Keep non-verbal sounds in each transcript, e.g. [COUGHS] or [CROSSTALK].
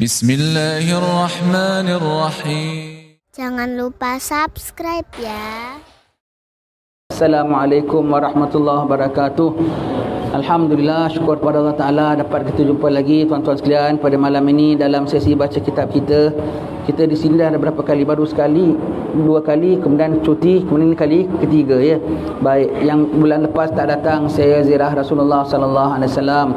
Bismillahirrahmanirrahim. Jangan lupa subscribe ya. Assalamualaikum warahmatullahi wabarakatuh. Alhamdulillah syukur kepada Allah Taala dapat kita jumpa lagi tuan-tuan sekalian pada malam ini dalam sesi baca kitab kita. Kita di sini dah ada berapa kali baru sekali, dua kali kemudian cuti, kemudian kali ketiga ya. Baik, yang bulan lepas tak datang saya ziarah Rasulullah sallallahu alaihi wasallam.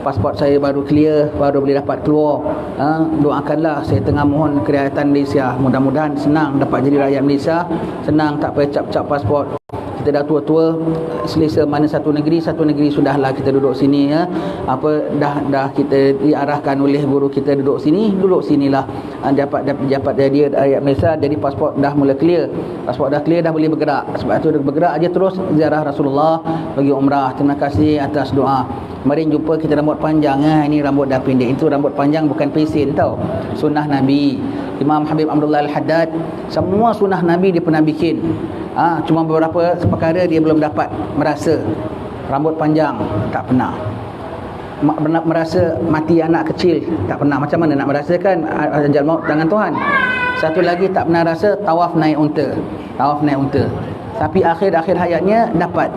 Pasport saya baru clear, baru boleh dapat keluar. Ha, doakanlah saya tengah mohon kerajaan Malaysia. Mudah-mudahan senang dapat jadi rakyat Malaysia, senang tak payah cap-cap pasport kita dah tua-tua selesa mana satu negeri satu negeri sudahlah kita duduk sini ya. Apa dah dah kita diarahkan oleh guru kita duduk sini duduk sinilah dapat dapat dapat jadi ayat Malaysia jadi pasport dah mula clear. Pasport dah clear dah boleh bergerak. Sebab tu bergerak aja terus ziarah Rasulullah bagi umrah. Terima kasih atas doa. Kemarin jumpa kita rambut panjang ha. Ini rambut dah pendek. Itu rambut panjang bukan pesin tau. Sunnah Nabi. Imam Habib Abdullah Al-Haddad Semua sunnah Nabi dia pernah bikin ha, Cuma beberapa perkara dia belum dapat Merasa Rambut panjang Tak pernah. Merasa mati anak kecil Tak pernah. Macam mana nak merasakan Ajal maut tangan Tuhan? Satu lagi tak pernah rasa Tawaf naik unta. Tawaf naik unta. Tapi akhir-akhir hayatnya Dapat.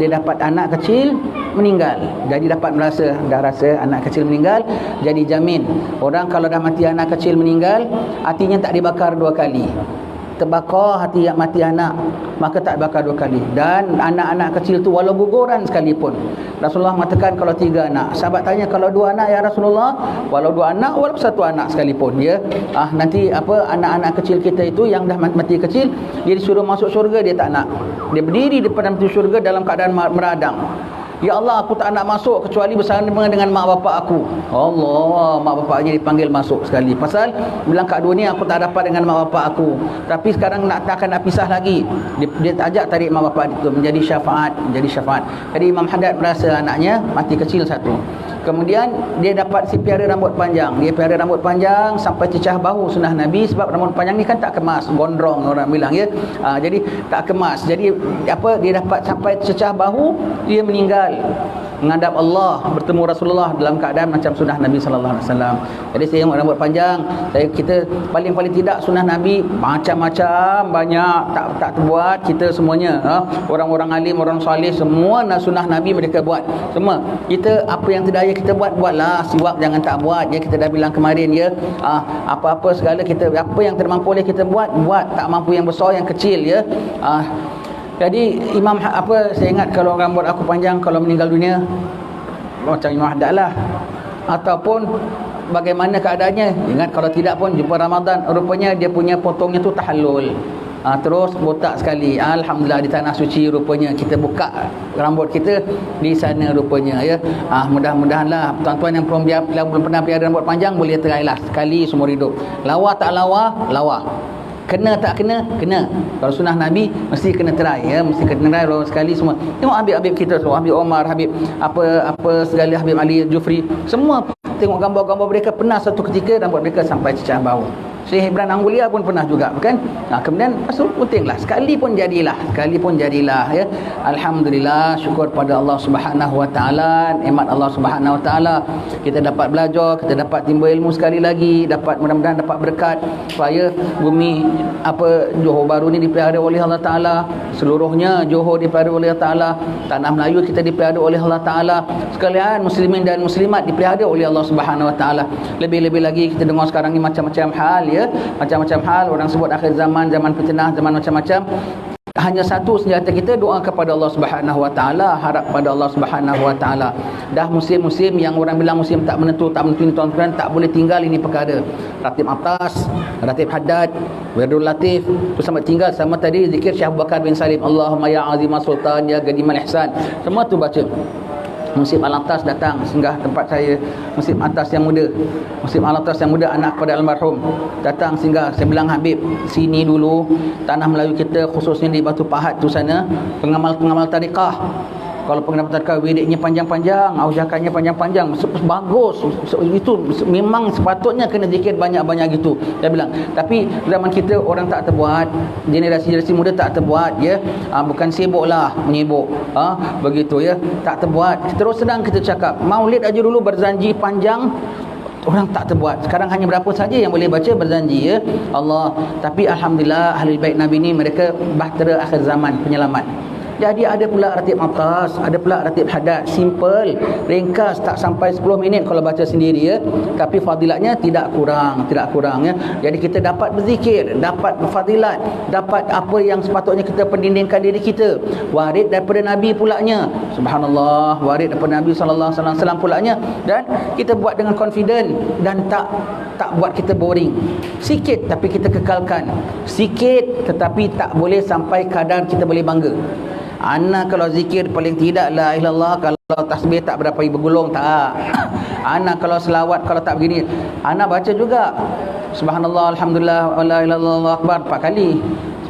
Dia dapat anak kecil meninggal. Jadi dapat merasa dah rasa anak kecil meninggal jadi jamin. Orang kalau dah mati anak kecil meninggal hatinya tak dibakar dua kali terbakar hati yang mati anak maka tak bakar dua kali. Dan anak-anak kecil tu walau guguran sekalipun Rasulullah mengatakan kalau tiga anak. Sahabat tanya kalau dua anak ya Rasulullah? Walau dua anak walau satu anak sekalipun ya. Ah nanti apa anak-anak kecil kita itu yang dah mati kecil dia disuruh masuk syurga dia tak nak. Dia berdiri di depan pintu syurga dalam keadaan meradang Ya Allah aku tak nak masuk kecuali bersama dengan mak bapak aku. Allah, mak bapaknya dipanggil masuk sekali. Pasal bilang kat dunia aku tak dapat dengan mak bapak aku. Tapi sekarang nak akan nak pisah lagi. Dia, dia ajak tarik mak bapak itu menjadi syafaat, menjadi syafaat. Jadi Imam Haddad merasa anaknya mati kecil satu. Kemudian dia dapat si piara rambut panjang. Dia piara rambut panjang sampai cecah bahu sunnah Nabi sebab rambut panjang ni kan tak kemas, gondrong orang bilang ya. Ha, jadi tak kemas. Jadi apa dia dapat sampai cecah bahu dia meninggal menghadap Allah bertemu Rasulullah dalam keadaan macam sunnah Nabi sallallahu alaihi wasallam. Jadi saya tengok rambut panjang, saya kita paling-paling tidak sunnah Nabi macam-macam banyak tak tak terbuat kita semuanya ha? orang-orang alim, orang soleh semua nak sunnah Nabi mereka buat. Semua. Kita apa yang tidak ayah kita buat buatlah, siwak jangan tak buat. Ya kita dah bilang kemarin ya. Ha, apa-apa segala kita apa yang termampu oleh kita buat, buat tak mampu yang besar yang kecil ya. Ha, jadi Imam apa saya ingat kalau rambut aku panjang kalau meninggal dunia macam Imam Haddad lah. Ataupun bagaimana keadaannya? Ingat kalau tidak pun jumpa Ramadan rupanya dia punya potongnya tu tahallul. Ha, terus botak sekali Alhamdulillah di tanah suci rupanya kita buka rambut kita di sana rupanya ya ha, mudah-mudahan lah tuan-tuan yang belum, belum pernah piara rambut panjang boleh try lah sekali semua hidup lawa tak lawa lawa kena tak kena? Kena. Kalau sunnah nabi mesti kena try ya. Mesti kena try orang sekali semua. Tengok habib-habib kita semua habib Omar habib apa apa segala habib Ali Jufri. Semua tengok gambar-gambar mereka. Pernah satu ketika rambut mereka sampai cecah bau Syekh Ibran Anggulia pun pernah juga bukan? Nah, kemudian pasal pentinglah sekali pun jadilah sekali pun jadilah ya. Alhamdulillah syukur pada Allah Subhanahu wa taala nikmat Allah Subhanahu wa taala. Kita dapat belajar kita dapat timbul ilmu sekali lagi dapat mudah-mudahan dapat berkat supaya bumi apa Johor Baru ni dipelihara oleh Allah taala. Seluruhnya Johor dipelihara oleh Allah taala. Tanah Melayu kita dipelihara oleh Allah taala. Sekalian muslimin dan muslimat dipelihara oleh Allah Subhanahu wa taala. Lebih-lebih lagi kita dengar sekarang ni macam-macam hal ya macam-macam hal orang sebut akhir zaman zaman fitnah zaman macam-macam. Hanya satu senjata kita doa kepada Allah Subhanahu wa taala harap pada Allah Subhanahu wa taala. Dah musim-musim yang orang bilang musim tak menentu tak menentu ini tuan-tuan tak boleh tinggal ini perkara. Ratib atas ratib haddad wirdul latif tu sama tinggal sama tadi zikir Abu Bakar bin Salim. Allahumma ya azimah sultan ya gadiman ihsan. Semua tu baca Musim Al-Atas datang singgah tempat saya. Musim Atas yang muda. Musim Al-Atas yang muda anak kepada almarhum. Datang singgah Saya bilang Habib Sini dulu. Tanah Melayu kita khususnya di Batu Pahat tu sana. Pengamal-pengamal tarikah kalau pengenal tadkar wiridnya panjang-panjang aujakannya panjang-panjang bagus. Itu memang sepatutnya kena zikir banyak-banyak gitu. Dia bilang. Tapi zaman kita orang tak terbuat generasi-generasi muda tak terbuat ya. Ha, bukan sibuklah menyibuk. Ha, begitu ya. Tak terbuat. Terus sedang kita cakap maulid aja dulu berjanji panjang. Orang tak terbuat. Sekarang hanya berapa saja yang boleh baca berjanji ya. Allah. Tapi alhamdulillah ahli baik nabi ni mereka bahtera akhir zaman penyelamat jadi ada pula ratib atas, ada pula ratib hadat, simple, ringkas, tak sampai 10 minit kalau baca sendiri ya. Tapi fadilatnya tidak kurang, tidak kurang ya. Jadi kita dapat berzikir, dapat fadilat, dapat apa yang sepatutnya kita pendindingkan diri kita. Warid daripada Nabi pulanya. Subhanallah, warid daripada Nabi sallallahu alaihi wasallam pulanya dan kita buat dengan confident dan tak tak buat kita boring. Sikit tapi kita kekalkan. Sikit tetapi tak boleh sampai kadar kita boleh bangga. Ana kalau zikir paling tidak la ilallah kalau tasbih tak berapa bergulung tak. [COUGHS] Ana kalau selawat kalau tak begini. Ana baca juga. Subhanallah alhamdulillah wala ilaha illallah akbar 4 kali.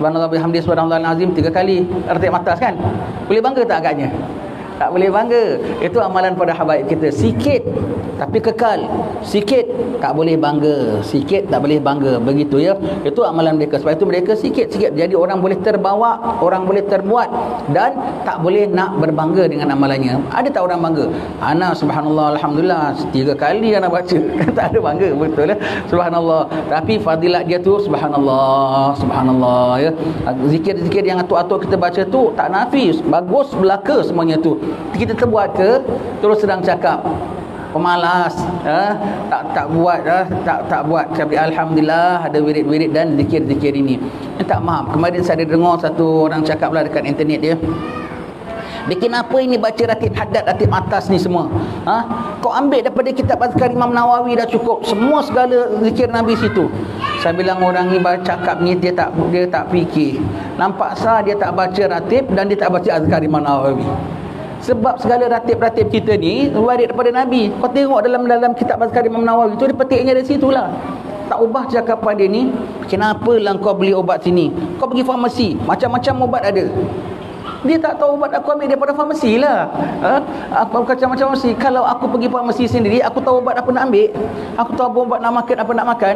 Subhanallah bihamdi subhanallah azim 3 kali. Arti atas kan? Boleh bangga tak agaknya? Tak boleh bangga. Itu amalan pada habaib kita. Sikit tapi kekal. Sikit tak boleh bangga. Sikit tak boleh bangga. Begitu ya. Itu amalan mereka. Sebab itu mereka sikit-sikit. Jadi orang boleh terbawa, orang boleh terbuat dan tak boleh nak berbangga dengan amalannya. Ada tak orang bangga? Ana subhanallah alhamdulillah tiga kali ana baca. [LAUGHS] tak ada bangga. Betul ya. Subhanallah. Tapi fadilat dia tu subhanallah, subhanallah ya. Zikir-zikir yang atuk-atuk kita baca tu tak nafis. Bagus belaka semuanya tu. Kita terbuat ke? Terus sedang cakap pemalas eh? tak tak buat eh? tak tak buat tapi alhamdulillah ada wirid-wirid dan zikir-zikir ini eh, tak maaf kemarin saya dengar satu orang cakap lah dekat internet dia Bikin apa ini baca ratib haddad, ratib atas ni semua? Ha? Kau ambil daripada kitab Azkar Imam Nawawi dah cukup. Semua segala zikir Nabi situ. Saya bilang orang ni cakap ni dia tak dia tak fikir. Nampak sah dia tak baca ratib dan dia tak baca Azkar Imam Nawawi. Sebab segala ratib-ratib kita ni warid daripada Nabi. Kau tengok dalam dalam kitab Azkar Imam Nawawi tu dia petiknya dari situlah. Tak ubah cakapan dia ni. Kenapa lah kau beli obat sini? Kau pergi farmasi. Macam-macam ubat ada. Dia tak tahu ubat aku ambil daripada farmasi lah. Ha? Macam-macam farmasi. Kalau aku pergi farmasi sendiri, aku tahu ubat apa nak ambil. Aku tahu ubat nak makan, apa nak makan.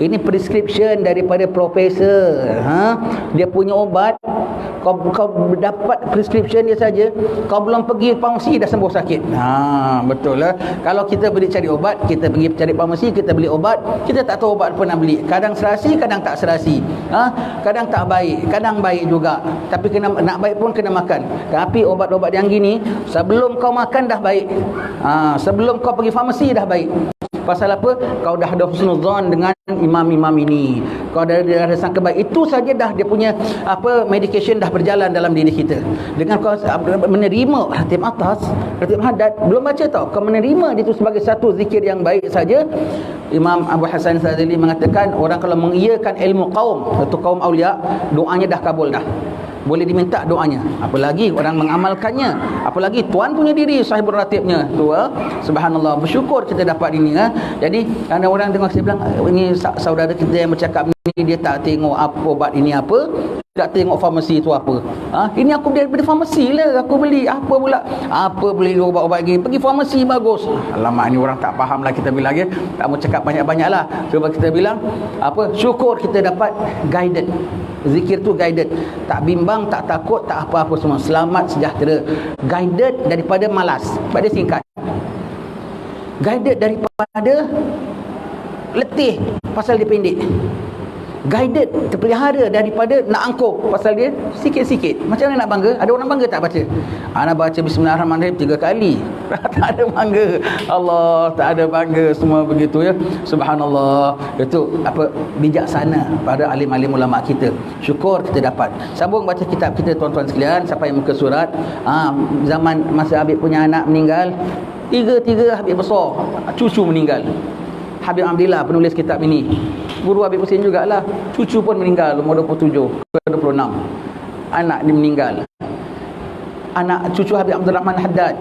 Ini prescription daripada profesor. Ha? Dia punya obat. Kau, kau dapat prescription dia saja. Kau belum pergi farmasi, dah sembuh sakit. Ha, betul lah. Kalau kita pergi cari obat, kita pergi cari farmasi, kita beli obat. Kita tak tahu ubat apa nak beli. Kadang serasi, kadang tak serasi. Ha? Kadang tak baik, kadang baik juga. Tapi kena nak baik pun kena makan. Tapi obat-obat yang gini, sebelum kau makan dah baik. Ha, sebelum kau pergi farmasi dah baik. Pasal apa? Kau dah ada husnuzan dengan imam-imam ini. Kau dah ada, ada sangka baik. Itu saja dah dia punya apa medication dah berjalan dalam diri kita. Dengan kau menerima ratib atas, ratib hadat, belum baca tau. Kau menerima itu sebagai satu zikir yang baik saja. Imam Abu Hasan Sazili mengatakan orang kalau mengiyakan ilmu kaum atau kaum aulia, doanya dah kabul dah boleh diminta doanya apalagi orang mengamalkannya apalagi tuan punya diri sahibul ratibnya tu ha? subhanallah bersyukur kita dapat ini ha? jadi ada orang dengar saya bilang ini saudara kita yang bercakap ni dia tak tengok apa obat ini apa tak tengok farmasi tu apa. Ha? ini aku dari, dari farmasi lah. Aku beli apa pula? Apa beli ubat-ubat lagi pergi farmasi bagus. Alamak ni orang tak faham lah kita bilang ya. Tak mau cakap banyak-banyak lah. Sebab kita bilang apa? Syukur kita dapat guided. Zikir tu guided. Tak bimbang tak takut tak apa-apa semua. Selamat sejahtera. Guided daripada malas. Dia singkat. Guided daripada letih pasal dia pendek guided terpelihara daripada nak angkuh pasal dia sikit-sikit. Macam mana nak bangga? Ada orang bangga tak baca? Ana baca bismillahirrahmanirrahim tiga kali. [LAUGHS] Tak ada bangga. Allah tak ada bangga semua begitu ya. Subhanallah. Itu apa? Bijaksana pada alim-alim ulama kita. Syukur kita dapat. Sambung baca kitab kita tuan-tuan sekalian sampai muka surat. Ha, zaman masa Habib punya anak meninggal tiga-tiga Habib besar cucu meninggal. Habib Abdillah penulis kitab ini guru Habib Hussein jugalah. Cucu pun meninggal umur 27 ke 26 anak dia meninggal. Anak cucu Habib Abdul Rahman Haddad.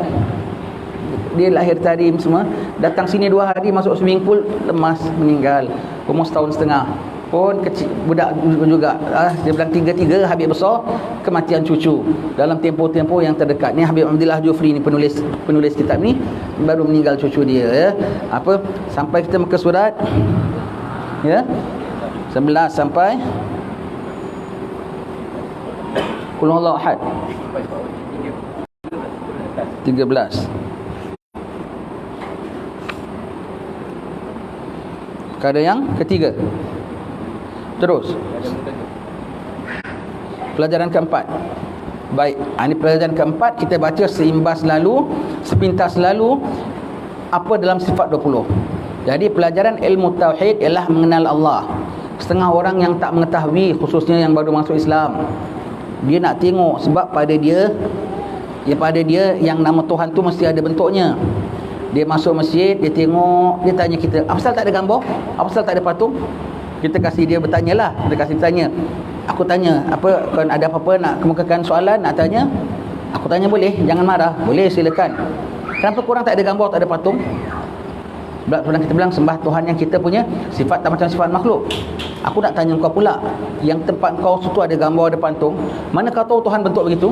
Dia lahir tadi semua. Datang sini dua hari masuk swimming pool lemas meninggal. Umur setahun setengah. Pun kecil budak juga. Ah, dia bilang tiga-tiga Habib besar kematian cucu. Dalam tempoh-tempoh yang terdekat ni Habib Abdullah Jufri ni penulis penulis kitab ni baru meninggal cucu dia ya. Apa sampai kita muka surat ya 11 sampai Qul huwallahu ahad 13 Perkara yang ketiga. Terus. Pelajaran keempat. Baik, ini pelajaran keempat kita baca seimbas lalu, sepintas lalu apa dalam sifat 20. Jadi pelajaran ilmu tauhid ialah mengenal Allah. Setengah orang yang tak mengetahui khususnya yang baru masuk Islam. Dia nak tengok sebab pada dia ya pada dia yang nama Tuhan tu mesti ada bentuknya. Dia masuk masjid, dia tengok, dia tanya kita, apa pasal tak ada gambar? Apa pasal tak ada patung? Kita kasih dia bertanyalah, kita kasih tanya. Aku tanya, apa kan ada apa-apa nak kemukakan soalan, nak tanya? Aku tanya boleh, jangan marah. Boleh silakan. Kenapa kurang tak ada gambar, tak ada patung? Sebab kita bilang sembah Tuhan yang kita punya sifat tak macam sifat makhluk. Aku nak tanya kau pula, yang tempat kau situ ada gambar, ada patung, mana kau tahu Tuhan bentuk begitu?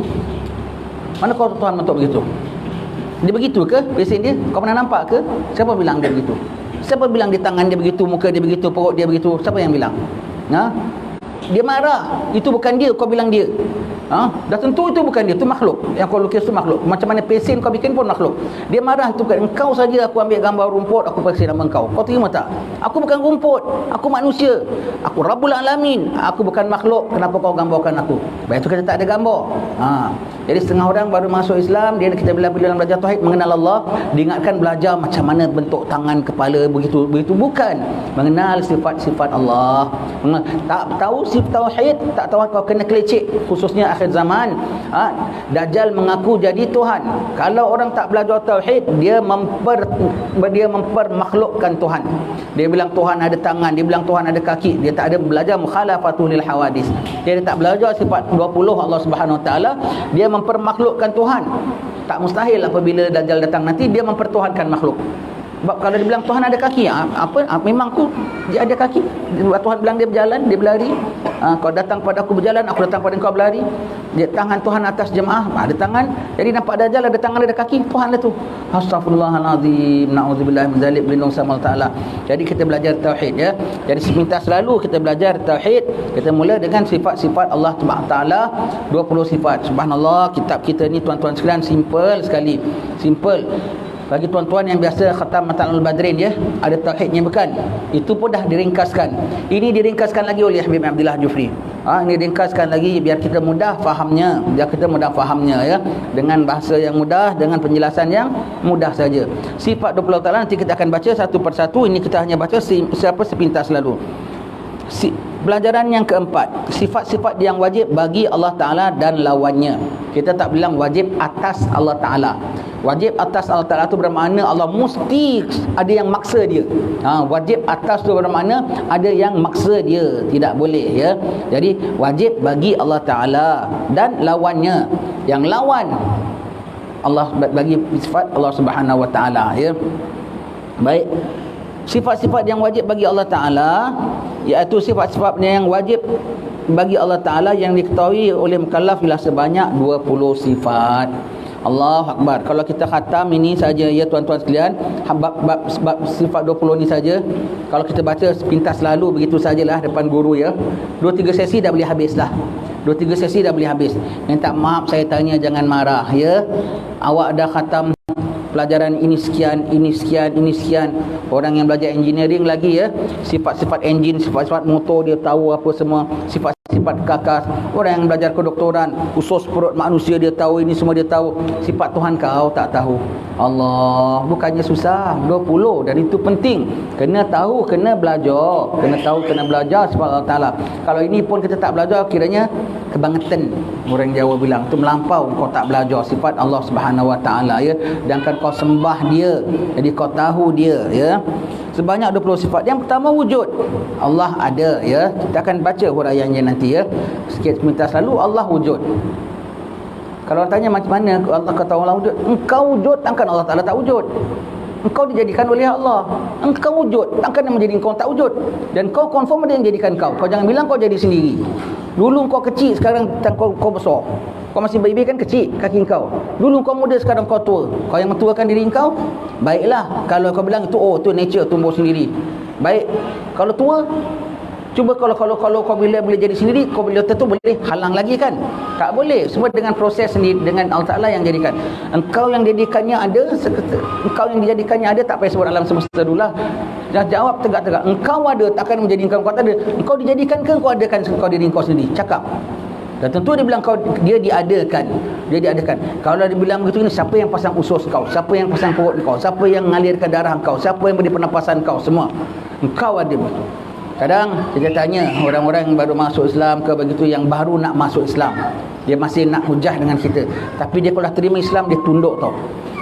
Mana kau tahu Tuhan bentuk begitu? Dia begitu ke? Biasa dia? Kau pernah nampak ke? Siapa bilang dia begitu? Siapa bilang di tangan dia begitu, muka dia begitu, perut dia begitu? Siapa yang bilang? Ha? Dia marah. Itu bukan dia, kau bilang dia. Ha? Dah tentu itu bukan dia, itu makhluk. Yang kau lukis itu makhluk. Macam mana pesen kau bikin pun makhluk. Dia marah itu bukan engkau saja aku ambil gambar rumput, aku pakai nama engkau. Kau terima tak? Aku bukan rumput, aku manusia. Aku Rabbul Alamin. Aku bukan makhluk. Kenapa kau gambarkan aku? Baik itu kita tak ada gambar. Ha. Jadi setengah orang baru masuk Islam, dia kita bila bila belajar tauhid mengenal Allah, diingatkan belajar macam mana bentuk tangan kepala begitu begitu bukan. Mengenal sifat-sifat Allah. Tak tahu sifat tauhid, tak tahu kau kena kelecek khususnya akhir zaman ha, Dajjal mengaku jadi Tuhan. Kalau orang tak belajar Tauhid dia memper dia mempermakhlukkan Tuhan. Dia bilang Tuhan ada tangan dia bilang Tuhan ada kaki dia tak ada belajar mukhalafatul hawadis. Dia tak belajar sifat 20 Allah Subhanahu Taala dia mempermakhlukkan Tuhan. Tak mustahil apabila Dajjal datang nanti dia mempertuhankan makhluk sebab kalau dia bilang Tuhan ada kaki, ah, apa, ah, memang aku dia ada kaki. Tuhan bilang dia berjalan, dia berlari. Ha, kau datang pada aku berjalan, aku datang pada kau berlari. Dia tangan Tuhan atas jemaah, ada tangan. Jadi nampak dajal ada tangan ada kaki, Tuhan lah tu. Astagfirullahalazim. Nauzubillah min zalik berlindung sama Taala. Jadi kita belajar tauhid ya. Jadi sepintas selalu kita belajar tauhid, kita mula dengan sifat-sifat Allah Taala 20 sifat. Subhanallah, kitab kita ni tuan-tuan sekalian simple sekali. Simple bagi tuan-tuan yang biasa khatam Matan al-Badrin ya ada tauhidnya bukan? Itu pun dah diringkaskan. Ini diringkaskan lagi oleh Habib Abdullah Jufri. Ha, ini diringkaskan lagi biar kita mudah fahamnya biar kita mudah fahamnya ya. Dengan bahasa yang mudah dengan penjelasan yang mudah saja. Sifat 20 taala nanti kita akan baca satu persatu. Ini kita hanya baca siapa sepintas lalu. Si, pelajaran yang keempat sifat-sifat yang wajib bagi Allah Ta'ala dan lawannya kita tak bilang wajib atas Allah Ta'ala Wajib atas Allah Ta'ala itu bermakna Allah mesti ada yang maksa dia. Ha, wajib atas itu bermakna ada yang maksa dia. Tidak boleh ya. Jadi wajib bagi Allah Ta'ala dan lawannya. Yang lawan Allah bagi sifat Allah Subhanahu Wa Ta'ala ya. Baik. Sifat-sifat yang wajib bagi Allah Ta'ala iaitu sifat-sifatnya yang wajib bagi Allah Ta'ala yang diketahui oleh mukallaf ialah sebanyak 20 sifat. Allah Akbar. Kalau kita khatam ini saja ya tuan-tuan sekalian, bab, bab, bab sifat 20 ni saja. Kalau kita baca pintas lalu begitu sajalah depan guru ya. Dua tiga sesi dah boleh habislah. Dua tiga sesi dah boleh habis. Minta maaf saya tanya jangan marah ya. Awak dah khatam pelajaran ini sekian, ini sekian, ini sekian. Orang yang belajar engineering lagi ya, sifat-sifat enjin, sifat-sifat motor dia tahu apa semua, sifat sifat kakas orang yang belajar kedoktoran usus perut manusia dia tahu ini semua dia tahu. Sifat Tuhan kau tak tahu. Allah bukannya susah. 20 dan itu penting. Kena tahu kena belajar. Kena tahu kena belajar sifat Allah Ta'ala. Kalau ini pun kita tak belajar kiranya kebangetan orang Jawa bilang. Tu melampau kau tak belajar sifat Allah Subhanahu Wa Ta'ala ya. Dan kan kau sembah dia. Jadi kau tahu dia ya. Sebanyak 20 sifat. Yang pertama wujud. Allah ada ya. Kita akan baca huraiannya nanti ya. Sikit sebentar selalu Allah wujud. Kalau tanya macam mana Allah kata Allah wujud? Engkau wujud takkan Allah Taala tak wujud. Engkau dijadikan oleh Allah. Engkau wujud takkan yang menjadi engkau tak wujud. Dan kau confirm ada yang jadikan kau. Kau jangan bilang kau jadi sendiri. Dulu kau kecil sekarang kau, kau besar. Kau masih baby kan kecil kaki kau. Dulu kau muda sekarang kau tua. Kau yang mentuakan diri kau? Baiklah. Kalau kau bilang itu oh tu nature tumbuh sendiri. Baik. Kalau tua Cuba kalau kalau kalau kau bila boleh jadi sendiri, kau boleh tentu boleh halang lagi kan? Tak boleh. Semua dengan proses sendiri dengan Allah Taala yang jadikan. Engkau yang jadikannya ada, engkau yang dijadikannya ada tak payah sebut alam semesta dulu lah. Dah jawab tegak-tegak. Engkau ada takkan menjadi engkau tak ada. Engkau dijadikan ke engkau adakan engkau diri engkau sendiri? Cakap. Dan tentu dia bilang kau dia diadakan. Dia diadakan. Kalau dia bilang begitu ini siapa yang pasang usus kau? Siapa yang pasang perut kau? Siapa yang mengalirkan darah kau? Siapa yang beri pernafasan kau? Semua. Engkau ada begitu. Kadang kita tanya orang-orang yang baru masuk Islam ke begitu yang baru nak masuk Islam. Dia masih nak hujah dengan kita. Tapi dia kalau terima Islam dia tunduk tau.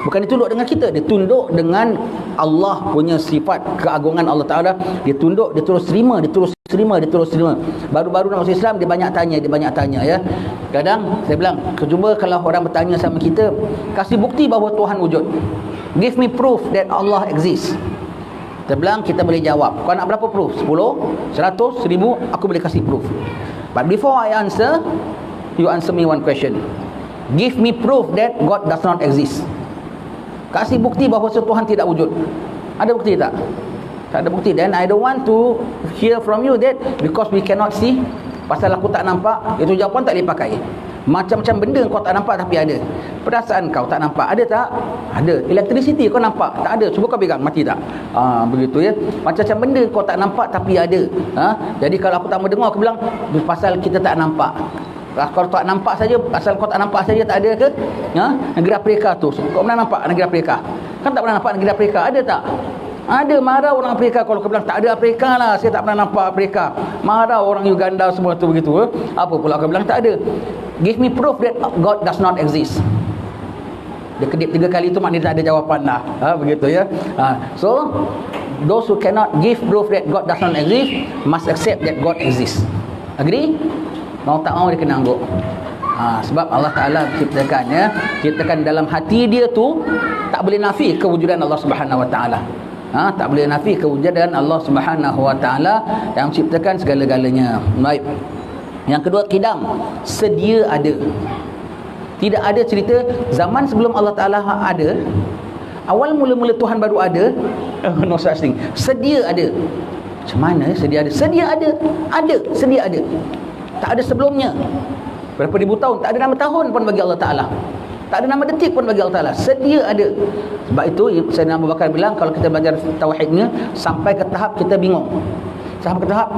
Bukan dia tunduk dengan kita, dia tunduk dengan Allah punya sifat keagungan Allah Taala. Dia tunduk, dia terus terima, dia terus terima, dia terus terima. Baru-baru nak masuk Islam dia banyak tanya, dia banyak tanya ya. Kadang saya bilang, cuba kalau orang bertanya sama kita, kasih bukti bahawa Tuhan wujud. Give me proof that Allah exists. Kita bilang kita boleh jawab. Kau nak berapa proof? 10, 100, 1000, aku boleh kasih proof. But before I answer, you answer me one question. Give me proof that God does not exist. Kasih bukti bahawa Tuhan tidak wujud. Ada bukti tak? Tak ada bukti. Then I don't want to hear from you that because we cannot see, pasal aku tak nampak, itu jawapan tak boleh pakai. Macam-macam benda kau tak nampak tapi ada. Perasaan kau tak nampak. Ada tak? Ada. Electricity kau nampak? Tak ada. Cuba kau pegang. Mati tak? Ha, begitu ya. Macam-macam benda kau tak nampak tapi ada. Ha? Jadi kalau aku tak mau dengar, aku bilang, pasal kita tak nampak. Kalau tak nampak saja, asal kau tak nampak saja tak ada ke? Ha? Negeri Afrika tu. Kau pernah nampak negeri Afrika? Kan tak pernah nampak negeri Afrika. Ada tak? Ada marah orang Afrika kalau kau bilang tak ada Afrika lah. Saya tak pernah nampak Afrika. Marah orang Uganda semua tu begitu. Eh? Apa pula kau bilang tak ada? Give me proof that God does not exist. Dia kedip tiga kali tu maknanya tak ada jawapan lah. Ha, begitu ya. Ha, so, those who cannot give proof that God does not exist must accept that God exists. Agree? Mau tak mau dia kena angguk. Ha, sebab Allah Ta'ala ciptakan ya. Ciptakan dalam hati dia tu tak boleh nafi kewujudan Allah Subhanahu Wa Ta'ala. Ha, tak boleh nafi kewujudan Allah Subhanahu Wa Ta'ala yang ciptakan segala-galanya. Baik. Yang kedua kidam sedia ada. Tidak ada cerita zaman sebelum Allah Taala ada. Awal mula-mula Tuhan baru ada, no such thing. Sedia ada. Macam mana sedia ada? Sedia ada. Ada, sedia ada. Tak ada sebelumnya. Berapa ribu tahun tak ada nama tahun pun bagi Allah Taala. Tak ada nama detik pun bagi Allah Taala. Sedia ada. Sebab itu saya Abu Bakar bilang kalau kita belajar tauhidnya sampai ke tahap kita bingung. Sampai ke tahap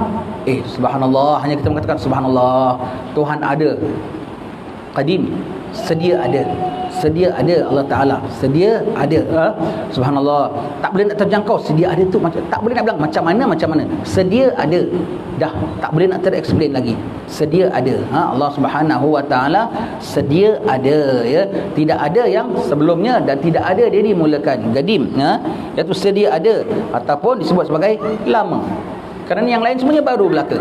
eh subhanallah. Hanya kita mengatakan subhanallah. Tuhan ada. Qadim sedia ada. Sedia ada Allah Taala. Sedia ada. Ha? subhanallah. Tak boleh nak terjangkau. Sedia ada tu macam tak boleh nak bilang macam mana macam mana. Sedia ada. Dah. Tak boleh nak terexplain lagi. Sedia ada. Ha? Allah Subhanahu wa taala sedia ada ya. Tidak ada yang sebelumnya dan tidak ada dia dimulakan. Gadim ha? iaitu sedia ada. Ataupun disebut sebagai lama kerana yang lain semuanya baru belaka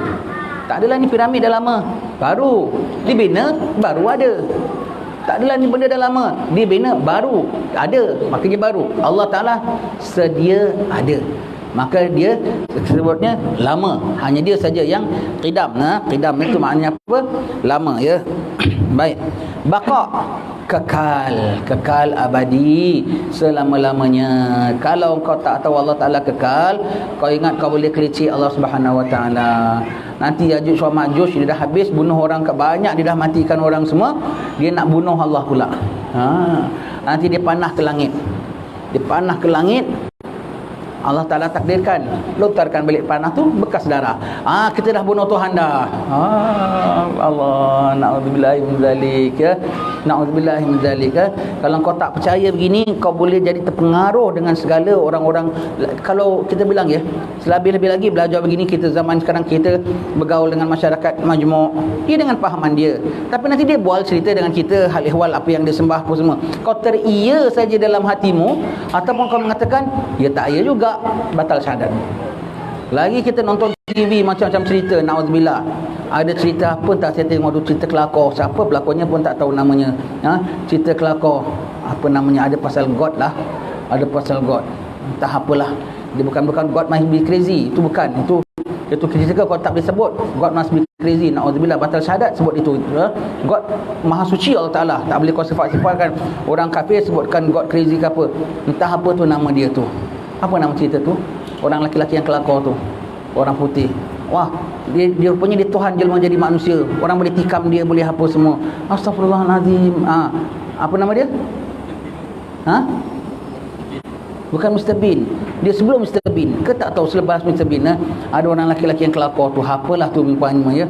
tak adalah ni piramid dah lama baru dibina baru ada tak adalah ni benda dah lama. Dibina baru. Ada. Makanya baru. Allah Ta'ala sedia ada. Maka dia sebutnya lama. Hanya dia saja yang qidam. Nah, qidam itu maknanya apa? Lama ya. Baik. Baqa kekal, kekal abadi selama-lamanya. Kalau kau tak tahu Allah Taala kekal, kau ingat kau boleh kelicik Allah Subhanahu Wa Taala. Nanti Yajuj wa Majuj dia dah habis bunuh orang ke banyak, dia dah matikan orang semua, dia nak bunuh Allah pula. Ha. Nanti dia panah ke langit. Dia panah ke langit, Allah Ta'ala takdirkan. Lontarkan balik panah tu Bekas darah. Ah Kita dah bunuh Tuhan dah. Ah, Allah Na'udzubillah min zalik ya. Na'udzubillah min zalik ya. Kalau kau tak percaya begini Kau boleh jadi terpengaruh Dengan segala orang-orang Kalau kita bilang ya Selebih-lebih lagi belajar begini Kita zaman sekarang kita Bergaul dengan masyarakat majmuk Dia dengan pahaman dia Tapi nanti dia bual cerita dengan kita Hal ihwal apa yang dia sembah apa semua Kau teria saja dalam hatimu Ataupun kau mengatakan Ya tak ya juga batal syahadat. Lagi kita nonton TV macam-macam cerita, nauzubillah. Ada cerita apa tak saya tengok tu cerita kelakor. Siapa pelakonnya pun tak tahu namanya. Ha? Cerita kelakor. Apa namanya? Ada pasal God lah. Ada pasal God. Entah apalah. Dia bukan bukan God must be crazy. Itu bukan. Itu itu cerita kau tak boleh sebut God must be crazy na'udzubillah batal syahadat sebut itu ha? God maha suci Allah Ta'ala tak boleh kau sifat-sifatkan orang kafir sebutkan God crazy ke apa entah apa tu nama dia tu apa nama cerita tu? Orang lelaki-lelaki yang kelakar tu. Orang putih. Wah, dia, dia rupanya dia Tuhan jelma jadi manusia. Orang boleh tikam dia, boleh apa semua. Astagfirullahalazim. Ha. Apa nama dia? Ha? Bukan Mr. Bean. Dia sebelum Mr. Bean. Ke tak tahu selepas Mr. Bean eh? ada orang lelaki-lelaki yang kelakar tu. Apalah tu rupanya ya.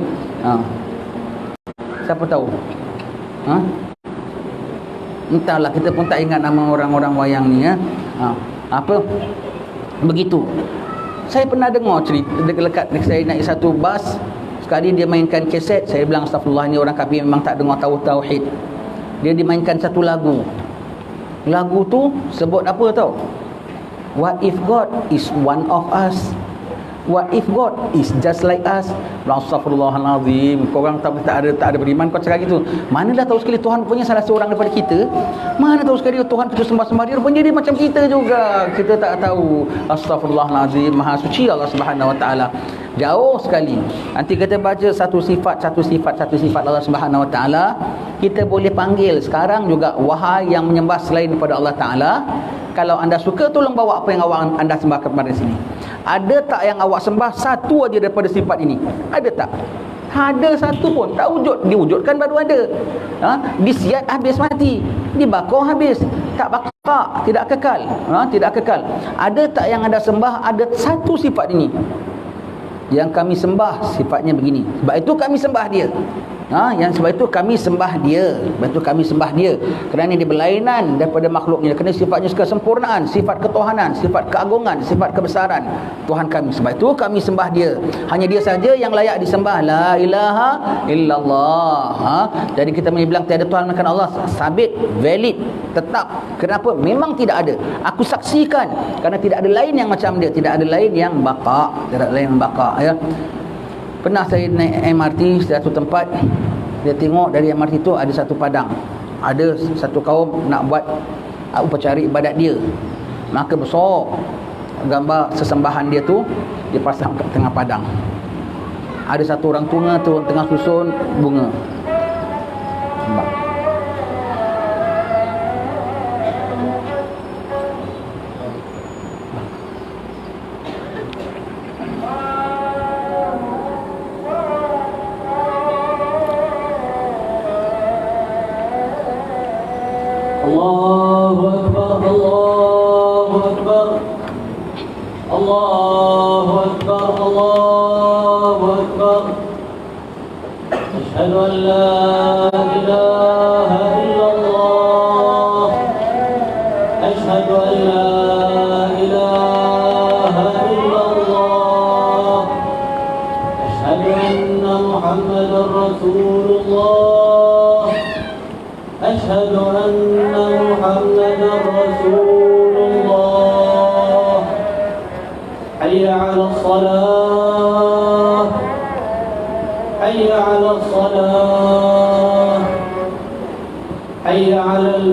Ha. Siapa tahu? Ha? Entahlah kita pun tak ingat nama orang-orang wayang ni ya. Ha. Apa? Begitu. Saya pernah dengar cerita dekat saya naik satu bas sekali dia mainkan kaset saya bilang astagfirullah ni orang kafir memang tak dengar tahu tauhid. Dia dimainkan satu lagu. Lagu tu sebut apa tau? What if God is one of us? What if God is just like us? Astagfirullahalazim. Kau orang tak, tak ada tak ada beriman kau cakap gitu. Mana dah tahu sekali Tuhan punya salah seorang daripada kita? Mana tahu sekali Tuhan kita sembah-sembah dia rupanya dia macam kita juga. Kita tak tahu. Astagfirullahalazim. Maha suci Allah Subhanahu wa taala. Jauh sekali. Nanti kita baca satu sifat, satu sifat, satu sifat Allah Subhanahu wa taala, kita boleh panggil sekarang juga wahai yang menyembah selain daripada Allah taala kalau anda suka tolong bawa apa yang awak anda sembah kepada sini ada tak yang awak sembah satu aja daripada sifat ini? Ada tak? Ada satu pun. Tak wujud. Diwujudkan baru ada. Ha? disiat habis mati. Dibakar habis. Tak bakar. Tidak kekal. Ha? tidak kekal. Ada tak yang anda sembah ada satu sifat ini? Yang kami sembah sifatnya begini. Sebab itu kami sembah dia Ha, yang sebab itu kami sembah dia. Sebab itu kami sembah dia. Kerana dia berlainan daripada makhluknya. Kerana sifatnya kesempurnaan, sifat ketuhanan, sifat keagungan, sifat kebesaran Tuhan kami. Sebab itu kami sembah dia. Hanya dia saja yang layak disembah. La ilaha illallah. Ha? Jadi kita bilang tiada Tuhan makan Allah. Sabit, valid, tetap. Kenapa? Memang tidak ada. Aku saksikan. Kerana tidak ada lain yang macam dia. Tidak ada lain yang baka. Tidak ada lain yang baka. Ya. Pernah saya naik MRT satu tempat Dia tengok dari MRT tu ada satu padang. Ada satu kaum nak buat upacara ibadat dia. Maka besar gambar sesembahan dia tu Dia pasang kat tengah padang. Ada satu orang tua tu tengah susun bunga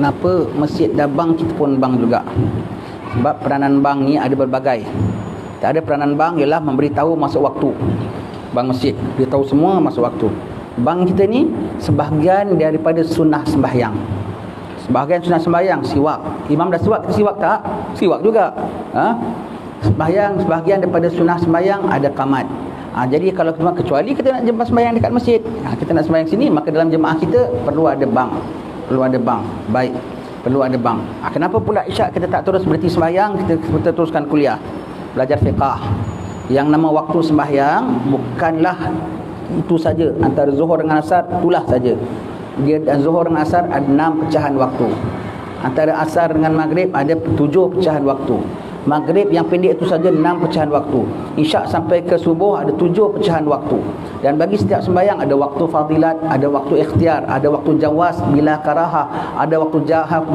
kenapa masjid dan bank kita pun bank juga? Sebab peranan bank ni ada berbagai. Tak ada peranan bank ialah memberitahu masuk waktu. Bank masjid beritahu semua masuk waktu. Bank kita ni sebahagian daripada sunnah sembahyang. Sebahagian sunnah sembahyang siwak. Imam dah siwak kita siwak tak? Siwak juga. Ha? sembahyang sebahagian daripada sunnah sembahyang ada kamat. Ha, jadi kalau kecuali kita nak jemaah sembahyang dekat masjid, ha, kita nak sembahyang sini, maka dalam jemaah kita perlu ada bank. Perlu ada bank. Baik. Perlu ada bank. Ha, kenapa pula isyak kita tak terus berhenti sembahyang, kita, kita teruskan kuliah. Belajar fiqah. Yang nama waktu sembahyang bukanlah itu saja antara zuhur dengan asar itulah saja. Dia dan zuhur dengan asar ada enam pecahan waktu. Antara asar dengan maghrib ada tujuh pecahan waktu. Maghrib yang pendek itu saja enam pecahan waktu. Isyak sampai ke subuh ada tujuh pecahan waktu. Dan bagi setiap sembahyang ada waktu fadilat, ada waktu ikhtiar, ada waktu jawas bila karaha, ada waktu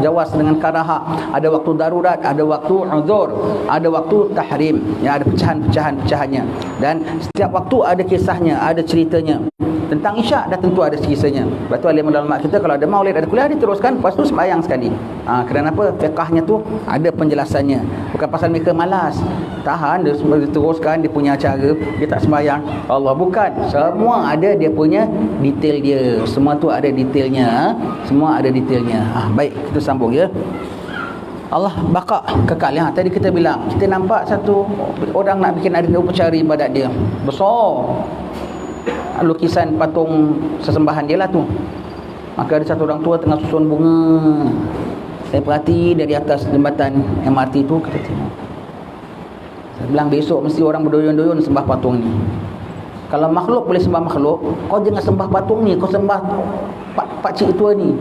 jawas dengan karaha, ada waktu darurat, ada waktu uzur, ada waktu tahrim. Ya ada pecahan-pecahan pecahannya. Dan setiap waktu ada kisahnya, ada ceritanya. Tentang isyak dah tentu ada kisahnya. Lepas tu alim ulama kita kalau ada maulid ada kuliah diteruskan lepas tu sembahyang sekali. Ha, kerana apa? Fiqahnya tu ada penjelasannya. Bukan pasal mereka malas. Tahan dia teruskan dia punya cara, dia tak sembahyang. Allah bukan. Semua ada dia punya detail dia. Semua tu ada detailnya. Semua ada detailnya. Ha, baik, kita sambung ya. Allah baka kekal ya. Tadi kita bilang, kita nampak satu orang nak bikin ada upacara ibadat dia. Besar lukisan patung sesembahan dia lah tu. Maka ada satu orang tua tengah susun bunga. Saya perhati dari atas jembatan MRT tu kita tengok saya bilang besok mesti orang berdoyun-doyun sembah patung ni. Kalau makhluk boleh sembah makhluk kau jangan sembah patung ni kau sembah pak pak cik tua ni.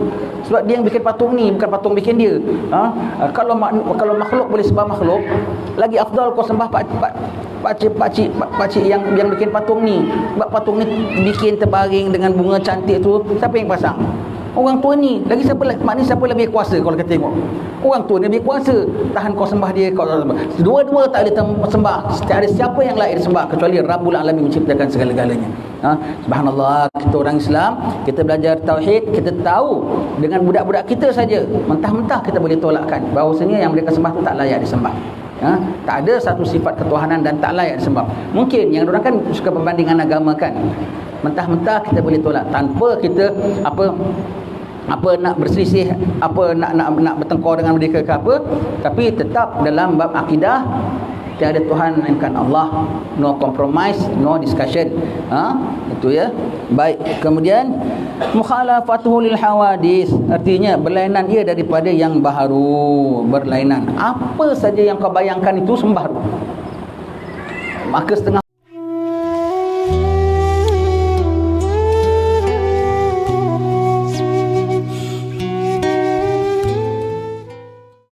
Sebab dia yang bikin patung ni bukan patung bikin dia. Ha? kalau kalau makhluk boleh sembah makhluk lagi afdal kau sembah pak pak pakcik-pakcik pakcik yang yang bikin patung ni. Sebab patung ni bikin terbaring dengan bunga cantik tu, siapa yang pasang? Orang tua ni. Lagi siapa maknanya siapa lebih kuasa kalau kita tengok. Orang tua ni lebih kuasa. Tahan kau sembah dia kau sembah. Dua-dua tak boleh sembah. Setiap ada siapa yang lain sembah kecuali Rabbul Alamin menciptakan segala-galanya. Ha? Subhanallah, kita orang Islam, kita belajar tauhid, kita tahu dengan budak-budak kita saja, mentah-mentah kita boleh tolakkan bahawasanya yang mereka sembah tu tak layak disembah. Ha? Tak ada satu sifat ketuhanan dan tak layak disembah. Mungkin yang orang kan suka perbandingan agama kan. Mentah-mentah kita boleh tolak tanpa kita apa apa nak berselisih apa nak nak nak bertengkar dengan mereka ke apa tapi tetap dalam bab akidah tiada Tuhan melainkan Allah. No compromise no discussion. Ha? Itu ya. Baik. Kemudian mukhalafatuhu lil hawadis. Artinya berlainan ia daripada yang baharu. Berlainan. Apa saja yang kau bayangkan itu sembaharu. Maka setengah